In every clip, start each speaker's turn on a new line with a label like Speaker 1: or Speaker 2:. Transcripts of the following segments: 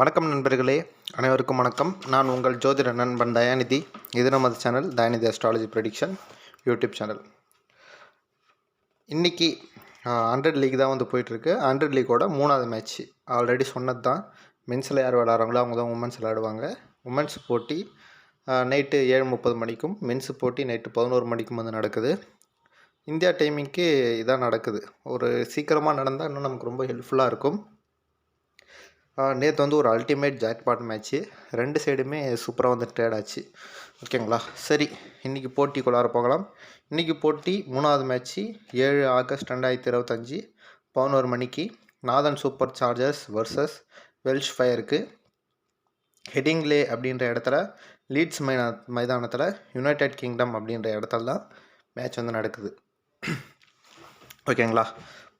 Speaker 1: வணக்கம் நண்பர்களே அனைவருக்கும் வணக்கம். நான் உங்கள் ஜோதிட நண்பன் தயாநிதி. இது நமது channel Dayanidhi astrology prediction YouTube channel. இன்றைக்கி ஹண்ட்ரட் லீக் தான் வந்து போயிட்டுருக்கு. ஹண்ட்ரட் லீக்கோட மூணாவது மேட்ச் ஆல்ரெடி சொன்னது தான் மென்ஸில் யார் விளாட்றாங்களோ அவங்க தான் உமன்ஸ் விளாடுவாங்க உமன்ஸ் போட்டி நைட்டு ஏழு முப்பது மணிக்கும் மென்ஸ் போட்டி நைட்டு பதினோரு மணிக்கும் வந்து நடக்குது. இந்தியா டைமிங்க்கு இதான் நடக்குது. ஒரு சீக்கிரமாக நடந்தால் இன்னும் நமக்கு ரொம்ப ஹெல்ப்ஃபுல்லாக இருக்கும். நேற்று வந்து ஒரு அல்டிமேட் ஜாக்பாட் மேட்ச்சு ரெண்டு சைடுமே சூப்பராக வந்து ட்ரேட் ஆச்சு. ஓகேங்களா சரி இன்றைக்கி போட்டிக்குள்ளார போகலாம். இன்றைக்கி போட்டி மூணாவது மேட்ச்சு ஏழு ஆகஸ்ட் ரெண்டாயிரத்தி இருபத்தஞ்சி பதினோரு மணிக்கு Northern Superchargers versus Welsh ஃபயருக்கு. ஹெடிங்லே அப்படின்ற இடத்துல லீட்ஸ் மைனா மைதானத்தில் யுனைடெட் கிங்டம் அப்படின்ற இடத்துல தான் மேட்ச் வந்து நடக்குது. ஓகேங்களா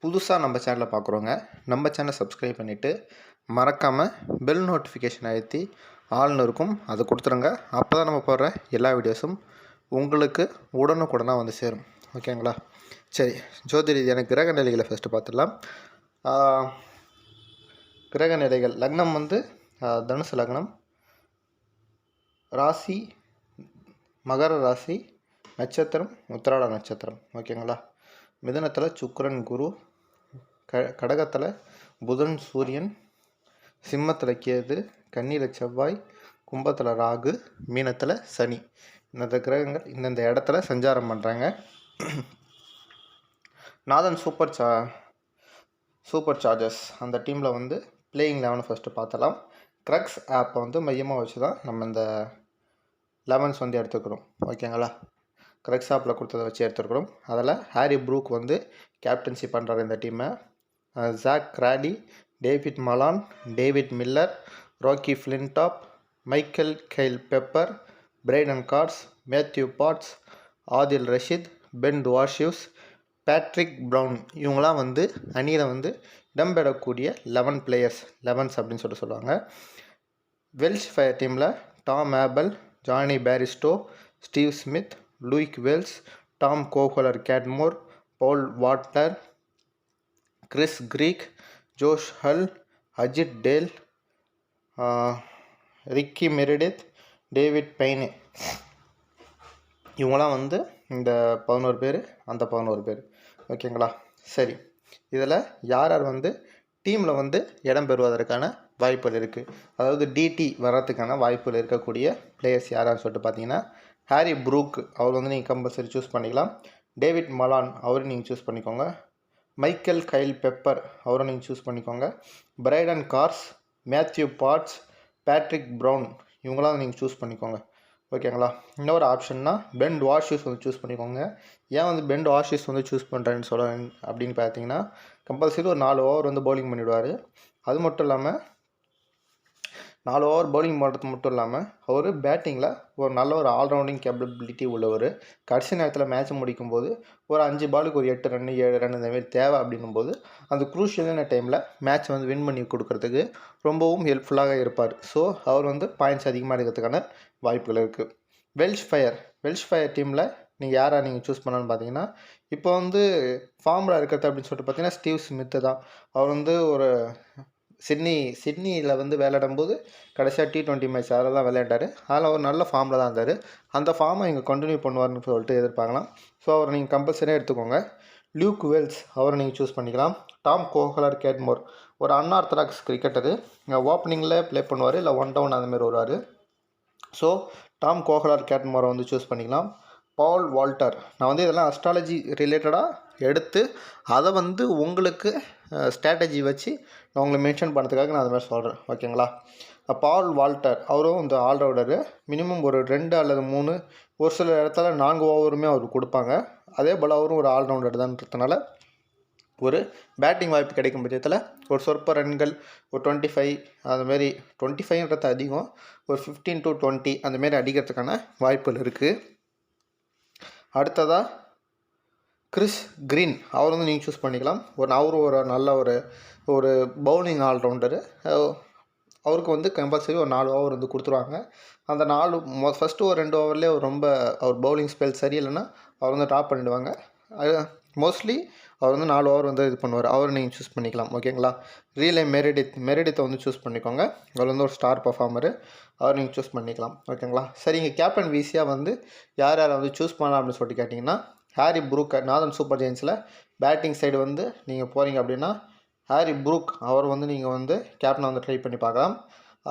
Speaker 1: புதுசாக நம்ம சேனலை பார்க்குறோங்க நம்ம சேனலை சப்ஸ்கிரைப் பண்ணிவிட்டு மறக்காமல் பெல் நோட்டிஃபிகேஷன் அழுத்தி ஆள்னு இருக்கும் அதை கொடுத்துருங்க. அப்போ தான் நம்ம போடுற எல்லா வீடியோஸும் உங்களுக்கு உடனுக்குடனாக வந்து சேரும். ஓகேங்களா சரி ஜோதி ரீதியான கிரக நிலைகளை ஃபஸ்ட்டு பார்த்துடலாம். கிரக நிலைகள். லக்னம் வந்து தனுசு லக்னம். ராசி மகர ராசி நட்சத்திரம் உத்திராட நட்சத்திரம். ஓகேங்களா மிதனத்தில் சுக்கரன் குரு க கடகத்தில் புதன் சூரியன் சிம்மத்தில் கேது கன்னியில் செவ்வாய் கும்பத்தில் ராகு மீனத்தில் சனி. இந்த கிரகங்கள் இந்தந்த இடத்துல சஞ்சாரம் பண்ணுறாங்க நாதன் சூப்பர் சா சூப்பர் சார்ஜஸ் அந்த டீமில் வந்து பிளேயிங் லெவன் ஃபஸ்ட்டு பார்த்தலாம் க்ரக்ஸ் ஆப்பை வந்து மையமாக வச்சு தான் நம்ம இந்த லெவன்ஸ் வந்து எடுத்துக்கிறோம். ஓகேங்களா? க்ரக்ஸ் ஆப்பில் கொடுத்ததை வச்சு எடுத்துருக்குறோம் அதில் ஹாரி ப்ரூக் வந்து கேப்டன்சி பண்ணுறாரு இந்த டீமை Zak Crawley David Malan David Miller Rocky Flintoff Michael Kyle Pepper Brydon Carse Matthew Potts Adil Rashid Ben வாஷியூஸ் Patrick Brown. இவங்களாம் வந்து அணியில் வந்து இடம்பெறக்கூடிய லெவன் பிளேயர்ஸ். லெவன்ஸ் அப்படின்னு சொல்லிட்டு சொல்லுவாங்க. வெல்ஷ் ஃபயர் டீமில் Tom Abell Jonny Bairstow Steve Smith Luke Wells Tom Kohler Cadmore Paul Walter Chris Green Josh Hull Ajeet Dale Ricky Meredith David Payne இவங்களாம் வந்து இந்த பதினோரு பேர் அந்த பதினோரு பேர். ஓகேங்களா? சரி. இதில் யார் யார் வந்து டீமில் வந்து இடம் பெறுவதற்கான வாய்ப்புகள் இருக்குது அதாவது டிடி வர்றதுக்கான வாய்ப்புகள் இருக்கக்கூடிய பிளேயர்ஸ் யாரான்னு சொல்லிட்டு பார்த்தீங்கன்னா ஹாரி ப்ரூக் அவர் வந்து நீங்கள் கம்பல்சரி சூஸ் பண்ணிக்கலாம். டேவிட் மலான் அவரும் நீங்கள் சூஸ் பண்ணிக்கோங்க. மைக்கேல் கைல் பெப்பர் அவரும் நீங்கள் சூஸ் பண்ணிக்கோங்க. Brydon Carse Matthew Potts Patrick Brown இவங்களாம் நீங்கள் சூஸ் பண்ணிக்கோங்க. ஓகேங்களா இன்னொரு ஆப்ஷன்னா பெண்ட் வாஷிஸ் வந்து சூஸ் பண்ணிக்கோங்க. ஏன் வந்து பெண்ட் வாஷிஸ் வந்து சூஸ் பண்ணுறேன்னு சொல்ல அப்படின்னு பார்த்தீங்கன்னா கம்பல்சரி ஒரு நாலு ஓவர் வந்து பவுலிங் பண்ணிவிடுவார் அது மட்டும் இல்லாமல் நாலு ஓவர் பவுலிங் பண்ணுறது மட்டும் இல்லாமல் அவர் பேட்டிங்கில் ஒரு நல்ல ஒரு ஆல்ரவுண்டிங் கேப்பபிலிட்டி உள்ளவர். கடைசி நேரத்தில் மேட்ச் முடிக்கும்போது ஒரு அஞ்சு பாலுக்கு ஒரு எட்டு ரன் ஏழு ரன் இந்தமாரி தேவை அப்படின்னும் போது அந்த குரூஷியலான டைமில் மேட்ச் வந்து வின் பண்ணி கொடுக்கறதுக்கு ரொம்பவும் ஹெல்ப்ஃபுல்லாக இருப்பார். ஸோ அவர் வந்து பாயிண்ட்ஸ் அதிகமாக எடுக்கிறதுக்கான வாய்ப்புகள் இருக்குது வெல்ஷ் ஃபயர் வெல்ஷ் ஃபயர் டீமில் நீங்கள் யாரை நீங்கள் சூஸ் பண்ணலான்னு பார்த்தீங்கன்னா இப்போ வந்து ஃபார்மில் இருக்கிறது அப்படின்னு சொல்லிட்டு பார்த்தீங்கன்னா ஸ்டீவ் ஸ்மித்து தான். அவர் வந்து ஒரு சிட்னி சிட்னியில் வந்து விளையாடும்போது கடைசியாக டி ட்வெண்ட்டி மேட்ச் அதில் தான் விளையாண்டார். அதில் ஒரு நல்ல ஃபார்மில் தான் இருந்தார். அந்த ஃபார்மை இங்கே கண்டினியூ பண்ணுவார்னு சொல்லிட்டு எதிர்பார்க்கலாம். ஸோ அவரை நீங்கள் கம்பல்சரியாக எடுத்துக்கோங்க. லியூக் வெல்ஸ் அவரை நீங்கள் சூஸ் பண்ணிக்கலாம். டாம் கோஹலர் கேட்மோர் ஒரு அன்ஆர்த்தடாக்ஸ் கிரிக்கெட்டரு ஓப்பனிங்கில் ப்ளே பண்ணுவார். இல்லை ஒன் டவுன் அந்தமாரி வருவார். ஸோ டாம் கோஹலர் கேட்மோரை வந்து சூஸ் பண்ணிக்கலாம். பால் வால்டர் நான் வந்து இதெல்லாம் அஸ்ட்ராலஜி ரிலேட்டடாக எடுத்து அதை வந்து உங்களுக்கு ஸ்ட்ராட்டஜி வச்சு நான் உங்களை மென்ஷன் பண்ணுறதுக்காக நான் அது மாதிரி சொல்கிறேன் ஓகேங்களா பால் வால்டர் அவரும் இந்த ஆல்ரவுண்டரு மினிமம் ஒரு ரெண்டு அல்லது மூணு ஒரு சில இடத்துல நான்கு ஓவருமே அவர் கொடுப்பாங்க. அதே போல் அவரும் ஒரு ஆல்ரவுண்டர் தான்றதுனால ஒரு பேட்டிங் வாய்ப்பு கிடைக்கும் பட்சத்தில் ஒரு சொற்ப ரன்கள் ஒரு டுவெண்ட்டி ஃபைவ் அதுமாரி டுவெண்ட்டி ஃபைவ்ன்றது அதிகம் ஒரு ஃபிஃப்டீன் டு டுவெண்ட்டி அந்தமாரி அடிக்கிறதுக்கான வாய்ப்புகள் இருக்குது அடுத்ததாக கிறிஸ் க்ரீன் அவர் வந்து நீங்கள் சூஸ் பண்ணிக்கலாம். ஒரு அவரும் ஒரு நல்ல ஒரு ஒரு பவுலிங் ஆல்ரவுண்டரு அவருக்கு வந்து கம்பல்சரி ஒரு நாலு ஓவர் வந்து கொடுத்துருவாங்க. அந்த நாலு மொ ஃபஸ்ட்டு ஒரு ரெண்டு ஓவர்லேயே அவர் ரொம்ப அவர் பவுலிங் ஸ்பெல் சரியில்லைன்னா அவர் வந்து ட்ராப் பண்ணிவிடுவாங்க அது மோஸ்ட்லி அவர் வந்து நாலு ஓவர் வந்து இது பண்ணுவார். அவர் நீங்கள் சூஸ் பண்ணிக்கலாம் ஓகேங்களா ரீலே மெரிடித் மெரிடித்தை வந்து சூஸ் பண்ணிக்கோங்க. அவர் வந்து ஒரு ஸ்டார் பர்ஃபார்மரு அவர் நீங்கள் சூஸ் பண்ணிக்கலாம் ஓகேங்களா சரி இங்கே கேப்டன் விசியாக வந்து யார் யாரை வந்து சூஸ் பண்ணலாம் அப்படின்னு சொல்லிட்டு கேட்டிங்கன்னா ஹாரி ப்ரூக் நாதன் சூப்பர் ஜெயின்ஸில் பேட்டிங் சைடு வந்து நீங்கள் போகிறீங்க அப்படின்னா ஹாரி ப்ரூக் அவர் வந்து நீங்கள் வந்து கேப்டனை வந்து ட்ரை பண்ணி பார்க்கலாம்.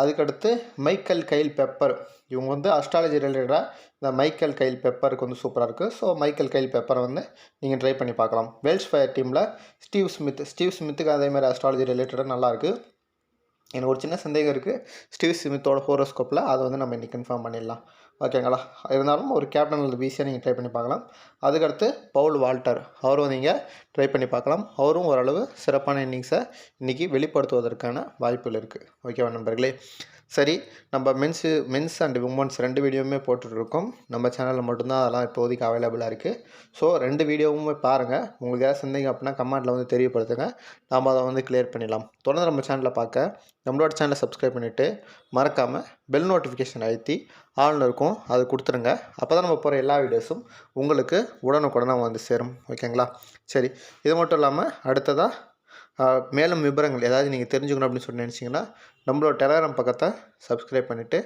Speaker 1: அதுக்கடுத்து மைக்கேல் கைல் பெப்பர். இவங்க வந்து அஸ்ட்ராலஜி ரிலேட்டடாக இந்த மைக்கேல் கைல் பெப்பருக்கு வந்து சூப்பராக இருக்குது ஸோ மைக்கேல் கைல் பெப்பரை வந்து நீங்கள் ட்ரை பண்ணி பார்க்கலாம். வெல்ஸ் ஃபயர் டீமில் ஸ்டீவ் ஸ்மித் ஸ்டீவ் ஸ்மித்துக்கு அதேமாதிரி அஸ்ட்ராலஜி ரிலேட்டடாக நல்லாயிருக்கு எனக்கு ஒரு சின்ன சந்தேகம் இருக்குது ஸ்டீவ் ஸ்மித்தோட ஹோரோஸ்கோப்பில் அதை வந்து நம்ம இன்றைக்கி கன்ஃபார்ம் பண்ணிடலாம். ஓகேங்களா இருந்தாலும் ஒரு கேப்டன் பிசியாக நீங்கள் ட்ரை பண்ணி பார்க்கலாம். அதுக்கடுத்து பவுல் வால்டர். அவரும் நீங்கள் ட்ரை பண்ணி பார்க்கலாம். அவரும் ஓரளவு சிறப்பான இன்னிங்ஸை இன்றைக்கி வெளிப்படுத்துவதற்கான வாய்ப்புகள் இருக்குது ஓகேவா நண்பர்களே? சரி நம்ம மென்ஸு மென்ஸ் அண்ட் உமன்ஸ் ரெண்டு வீடியோவுமே போட்டுட்ருக்கோம். நம்ம சேனலில் மட்டும்தான் அதெல்லாம் இப்போதைக்கு அவைலபிளாக இருக்குது ஸோ ரெண்டு வீடியோவுமே பாருங்கள் உங்களுக்கு ஏதாவது சந்தேகம் அப்படின்னா கமெண்ட்டில் வந்து தெரியப்படுத்துங்க. நாம் அதை வந்து கிளியர் பண்ணிடலாம். தொடர்ந்து நம்ம சேனலில் பார்க்க நம்மளோட சேனலை சப்ஸ்கிரைப் பண்ணிவிட்டு மறக்காமல் பெல் நோட்டிஃபிகேஷன் அழுத்தி ஆள்னு இருக்கும் அது கொடுத்துருங்க. அப்போ தான் நம்ம போகிற எல்லா வீடியோஸும் உங்களுக்கு உடனுக்குடனாக வந்து சேரும். ஓகேங்களா? சரி இது மட்டும் இல்லாமல் அடுத்ததாக மேலும் விவரங்கள் ஏதாவது நீங்கள் தெரிஞ்சுக்கணும் அப்படின்னு சொல்லி நினச்சிங்கன்னா நம்மளோட டெலகிராம் பக்கத்தை சப்ஸ்கிரைப் பண்ணிவிட்டு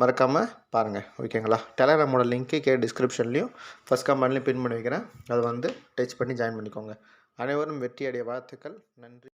Speaker 1: மறக்காமல் பாருங்கள் ஓகேங்களா? டெலகிராமோட லிங்க்கு கே டிஸ்கிரிப்ஷன்லேயும் ஃபஸ்ட் கமெண்ட்லேயும் பின் பண்ணி வைக்கிறேன். அதை வந்து டச் பண்ணி ஜாயின் பண்ணிக்கோங்க. அனைவரும் வெற்றி அடைய வாழ்த்துக்கள். நன்றி.